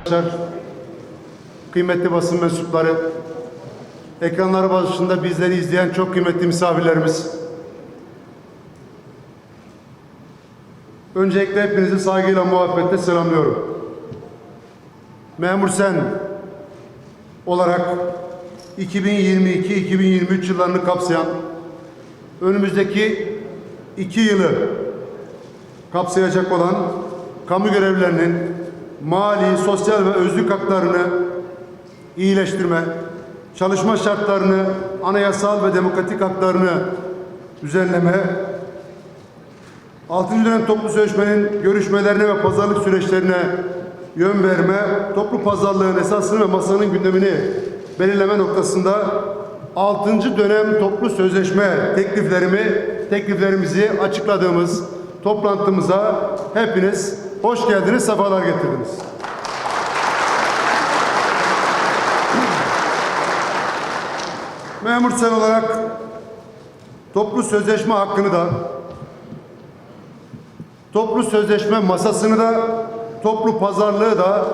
Arkadaşlar, kıymetli basın mensupları, ekranları başında bizleri izleyen çok kıymetli misafirlerimiz. Öncelikle hepinizi saygıyla, muhabbetle selamlıyorum. Memur Sen olarak 2022-2023 yıllarını kapsayan önümüzdeki iki yılı kapsayacak olan kamu görevlilerinin mali, sosyal ve özlük haklarını iyileştirme, çalışma şartlarını, anayasal ve demokratik haklarını düzenleme, 6. dönem toplu sözleşmenin görüşmelerine ve pazarlık süreçlerine yön verme, toplu pazarlığın esasını ve masanın gündemini belirleme noktasında 6. dönem toplu sözleşme tekliflerimi, tekliflerimizi açıkladığımız toplantımıza hepiniz hoş geldiniz, sefalar getirdiniz. Memur sen olarak toplu sözleşme hakkını da toplu sözleşme masasını da toplu pazarlığı da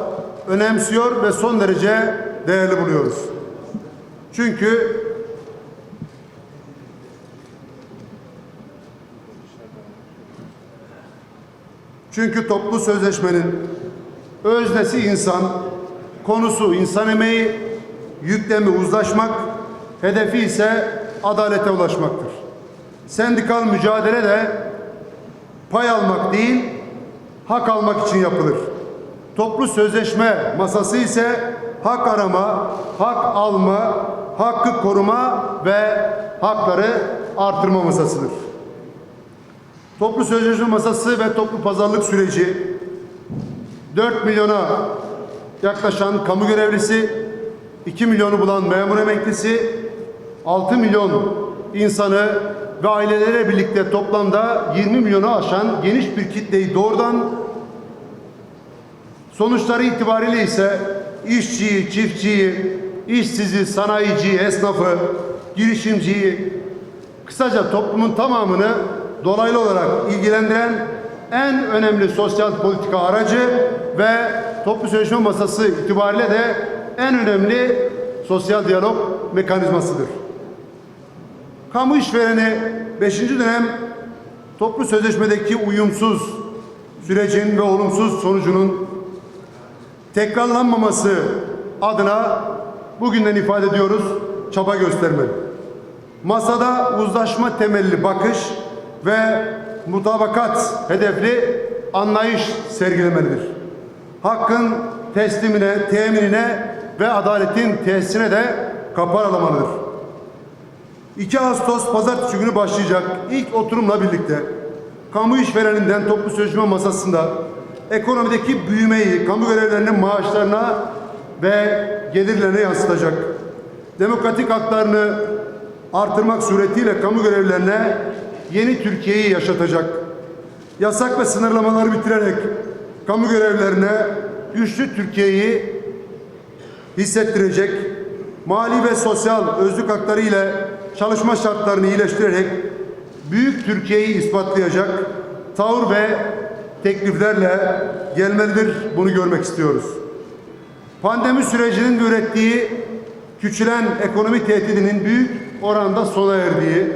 önemsiyor ve son derece değerli buluyoruz. Çünkü Çünkü toplu sözleşmenin öznesi insan, konusu insan emeği, yüklemi uzlaşmak, hedefi ise adalete ulaşmaktır. Sendikal mücadele de pay almak değil, hak almak için yapılır. Toplu sözleşme masası ise hak arama, hak alma, hakkı koruma ve hakları artırma masasıdır. Toplu sözleşme masası ve toplu pazarlık süreci. 4 milyona yaklaşan kamu görevlisi, 2 milyonu bulan memur emeklisi, 6 milyon insanı ve ailelere birlikte toplamda 20 milyonu aşan geniş bir kitleyi doğrudan sonuçları itibariyle ise işçiyi, çiftçiyi, işsizi, sanayiciyi, esnafı, girişimciyi, kısaca toplumun tamamını dolaylı olarak ilgilendiren en önemli sosyal politika aracı ve toplu sözleşme masası itibariyle de en önemli sosyal diyalog mekanizmasıdır. Kamu işvereni 5. dönem toplu sözleşmedeki uyumsuz sürecin ve olumsuz sonucunun tekrarlanmaması adına bugünden ifade ediyoruz, çaba göstermeli. Masada uzlaşma temelli bakış ve mutabakat hedefli anlayış sergilemelidir. Hakkın teslimine, teminine ve adaletin tesisine de kapı aralamalıdır. 2 Ağustos pazartesi günü başlayacak ilk oturumla birlikte kamu işvereninden toplu sözleşme masasında ekonomideki büyümeyi kamu görevlilerinin maaşlarına ve gelirlerine yansıtacak. Demokratik haklarını artırmak suretiyle kamu görevlilerine yeni Türkiye'yi yaşatacak. Yasak ve sınırlamaları bitirerek kamu görevlilerine güçlü Türkiye'yi hissettirecek. Mali ve sosyal özlük hakları ile çalışma şartlarını iyileştirerek büyük Türkiye'yi ispatlayacak tavır ve tekliflerle gelmelidir. Bunu görmek istiyoruz. Pandemi sürecinin ürettiği küçülen ekonomi tehdidinin büyük oranda sona erdiği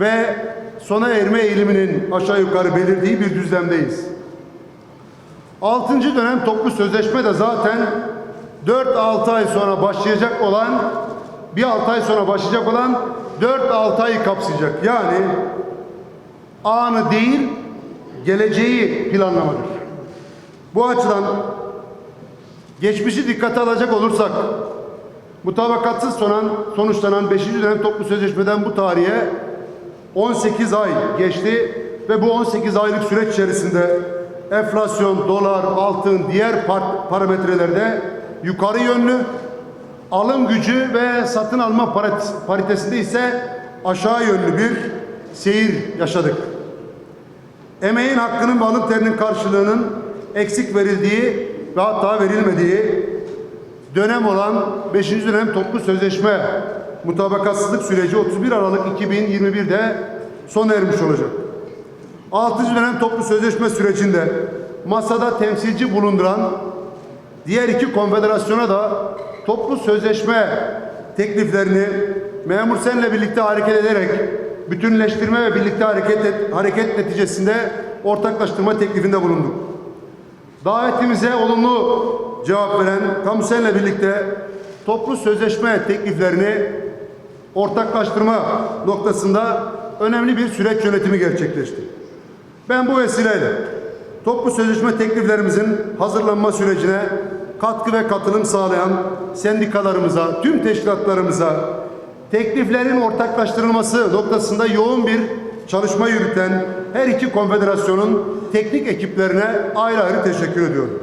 ve sona erme eğiliminin aşağı yukarı belirdiği bir düzlemdeyiz. Altıncı dönem toplu sözleşme de zaten 4-6 ay sonra başlayacak olan bir 6 ay sonra başlayacak olan 4-6 ayı kapsayacak. Yani anı değil geleceği planlamadır. Bu açıdan geçmişi dikkate alacak olursak mutabakatsız sonan, sonuçlanan 5. dönem toplu sözleşmeden bu tarihe 18 ay geçti ve bu 18 aylık süreç içerisinde enflasyon, dolar, altın, diğer par parametrelerde yukarı yönlü, alım gücü ve satın alma parit paritesinde ise aşağı yönlü bir seyir yaşadık. Emeğin hakkının ve alın terinin karşılığının eksik verildiği ve hatta verilmediği dönem olan 5. dönem toplu sözleşme mutabakatsızlık süreci 31 Aralık 2021'de sona ermiş olacak. 6. dönem toplu sözleşme sürecinde masada temsilci bulunduran Diğer iki konfederasyona da toplu sözleşme tekliflerini memur senle birlikte hareket ederek bütünleştirme ve birlikte hareket et- hareket neticesinde ortaklaştırma teklifinde bulunduk. Davetimize olumlu cevap veren Kamusen'le birlikte toplu sözleşme tekliflerini ortaklaştırma noktasında önemli bir süreç yönetimi gerçekleşti. Ben bu vesileyle toplu sözleşme tekliflerimizin hazırlanma sürecine katkı ve katılım sağlayan sendikalarımıza, tüm teşkilatlarımıza, tekliflerin ortaklaştırılması noktasında yoğun bir çalışma yürüten her iki konfederasyonun teknik ekiplerine ayrı ayrı teşekkür ediyorum.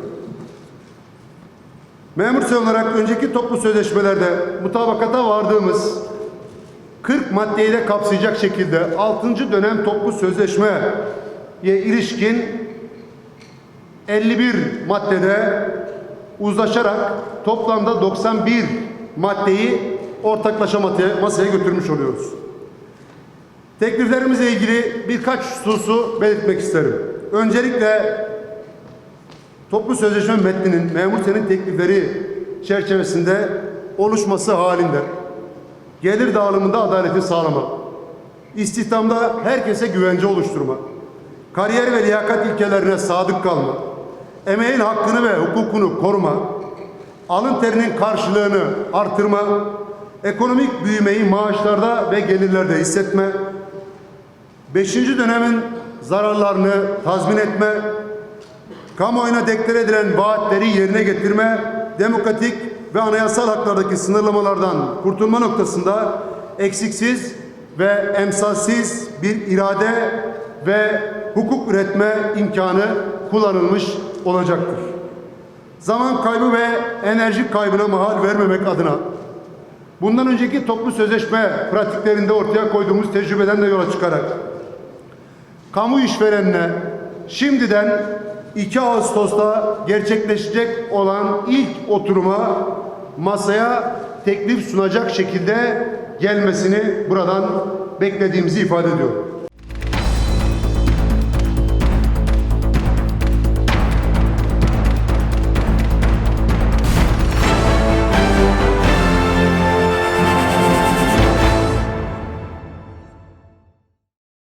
Memur olarak önceki toplu sözleşmelerde mutabakata vardığımız 40 maddeyi de kapsayacak şekilde 6. dönem toplu sözleşmeye ilişkin 51 maddede uzlaşarak toplamda 91 maddeyi ortaklaşa masaya- götürmüş oluyoruz. Tekliflerimizle ilgili birkaç hususu belirtmek isterim. Öncelikle toplu sözleşme metninin memur senin teklifleri çerçevesinde oluşması halinde gelir dağılımında adaleti sağlama, istihdamda herkese güvence oluşturma, kariyer ve liyakat ilkelerine sadık kalma, emeğin hakkını ve hukukunu koruma, alın terinin karşılığını artırma, ekonomik büyümeyi maaşlarda ve gelirlerde hissetme, beşinci dönemin zararlarını tazmin etme, kamuoyuna deklar edilen vaatleri yerine getirme, demokratik ve anayasal haklardaki sınırlamalardan kurtulma noktasında eksiksiz ve emsalsiz bir irade ve hukuk üretme imkanı kullanılmış olacaktır. Zaman kaybı ve enerji kaybına mahal vermemek adına bundan önceki toplu sözleşme pratiklerinde ortaya koyduğumuz tecrübeden de yola çıkarak kamu işverenine şimdiden 2 Ağustos'ta gerçekleşecek olan ilk oturuma masaya teklif sunacak şekilde gelmesini buradan beklediğimizi ifade ediyorum.